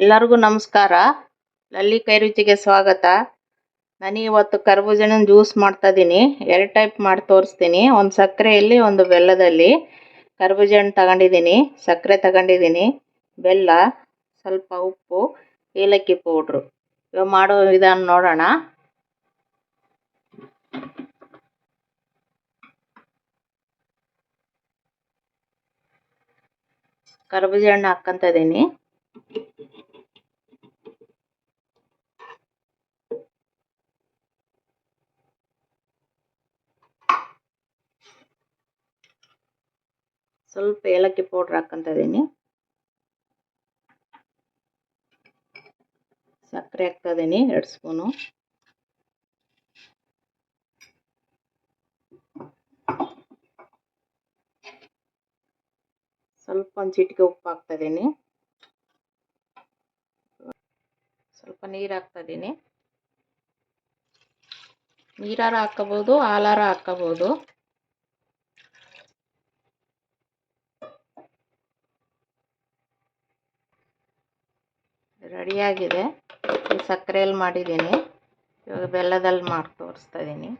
ಎಲ್ಲರಿಗೂ ನಮಸ್ಕಾರ. ಲಲ್ಲಿ ಕೈ ರುಚಿಗೆ ಸ್ವಾಗತ. ನಾನು ಇವತ್ತು ಕರ್ಬೂಜನ ಜ್ಯೂಸ್ ಮಾಡ್ತಾ ಇದ್ದೀನಿ ಎರಡು ಟೈಪ್ ಮಾಡಿ ತೋರಿಸ್ತೀನಿ. ಒಂದು ಸಕ್ಕರೆಯಲ್ಲಿ, ಒಂದು ಬೆಲ್ಲದಲ್ಲಿ ಕರ್ಬೂಜ ಹಣ್ಣು ತಗೊಂಡಿದ್ದೀನಿ. ಸಕ್ಕರೆ ತಗೊಂಡಿದ್ದೀನಿ. ಬೆಲ್ಲ, ಸ್ವಲ್ಪ ಉಪ್ಪು, ಏಲಕ್ಕಿ ಪೌಡ್ರು. ಇವ ಮಾಡೋ ವಿಧಾನ ನೋಡೋಣ. ಕರ್ಬೂಜ ಹಣ್ಣು ಹಾಕ್ಕಂತ ಇದ್ದೀನಿ ಸ್ವಲ್ಪ ಏಲಕ್ಕಿ ಪೌಡ್ರ್ ಹಾಕ್ಕಂತ ಇದ್ದೀನಿ ಸಕ್ಕರೆ ಹಾಕ್ತಾ ಇದ್ದೀನಿ ಎರಡು ಸ್ಪೂನು. ಸ್ವಲ್ಪ ಒಂದು ಚಿಟಿಕೆ ಉಪ್ಪು ಹಾಕ್ತಾ ಇದ್ದೀನಿ ಸ್ವಲ್ಪ ನೀರು ಹಾಕ್ತಾ ಇದ್ದೀನಿ ನೀರಾರ ಹಾಕೋಬೋದು ಹಾಲಾರ ಹಾಕೋಬೋದು ರೆಡಿಯಾಗಿದೆ. ಈ ಸಕ್ಕರೆಯಲ್ಲಿ ಮಾಡಿದ್ದೀನಿ. ಇವಾಗ ಬೆಲ್ಲದಲ್ಲಿ ಮಾಡಿ ತೋರಿಸ್ತಾ ಇದ್ದೀನಿ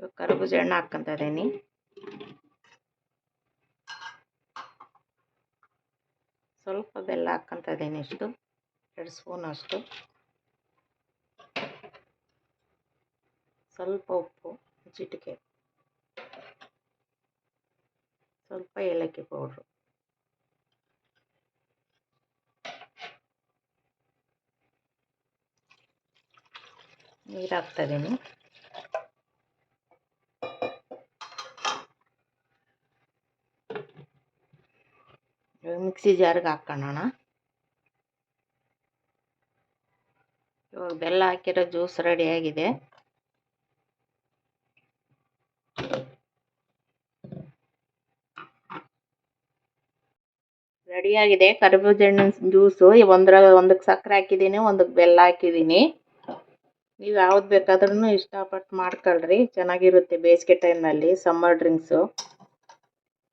ಇವಾಗ ಕರ್ಬೂಜ ಹಣ್ಣು ಹಾಕ್ಕೊಂತ ಇದ್ದೀನಿ ಸ್ವಲ್ಪ ಬೆಲ್ಲ ಹಾಕ್ಕೊಂತ ಇದ್ದೀನಿ ಇಷ್ಟು. ಎರಡು ಸ್ಪೂನ್ ಅಷ್ಟು. ಸ್ವಲ್ಪ ಉಪ್ಪು, ಚಿಟಿಕೆ. ಸ್ವಲ್ಪ ಏಲಕ್ಕಿ ಪೌಡ್ರು. ನೀರು ಹಾಕ್ತಾಯಿದ್ದೀನಿ ಮಿಕ್ಸಿ ಜಾರ್ಗೆ ಹಾಕ್ಕೊಳ್ಳೋಣ ಇವಾಗ ಬೆಲ್ಲ ಹಾಕಿರೋ ಜ್ಯೂಸ್ ರೆಡಿಯಾಗಿದೆ ರೆಡಿಯಾಗಿದೆ. ಕರ್ಬೂಜ ಹಣ್ಣಿನ ಜ್ಯೂಸು ಒಂದ್ರ ಒಂದಕ್ಕೆ ಸಕ್ಕರೆ ಹಾಕಿದ್ದೀನಿ ಒಂದಕ್ಕೆ ಬೆಲ್ಲ ಹಾಕಿದ್ದೀನಿ. ನೀವು ಯಾವ್ದು ಬೇಕಾದ್ರೂ ಇಷ್ಟಪಟ್ಟು ಮಾಡ್ಕೊಳ್ರಿ. ಚೆನ್ನಾಗಿರುತ್ತೆ ಬೇಸಿಗೆ ಟೈಮ್ನಲ್ಲಿ ಸಮ್ಮರ್ ಡ್ರಿಂಕ್ಸು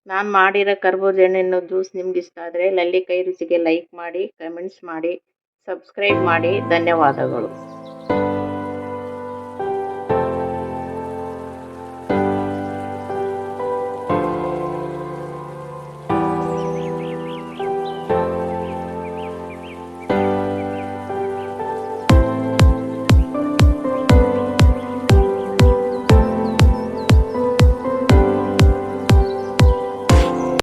ನಾನು ಮಾಡಿರೋ ಕರ್ಬೂಜ ಹಣ್ಣಿನ ಜ್ಯೂಸ್ ನಿಮ್ಗೆ ಇಷ್ಟ ಆದರೆ ಲಲ್ಲಿ ಕೈ ರುಚಿಗೆ ಲೈಕ್ ಮಾಡಿ ಕಮೆಂಟ್ಸ್ ಮಾಡಿ ಸಬ್ಸ್ಕ್ರೈಬ್ ಮಾಡಿ. ಧನ್ಯವಾದಗಳು.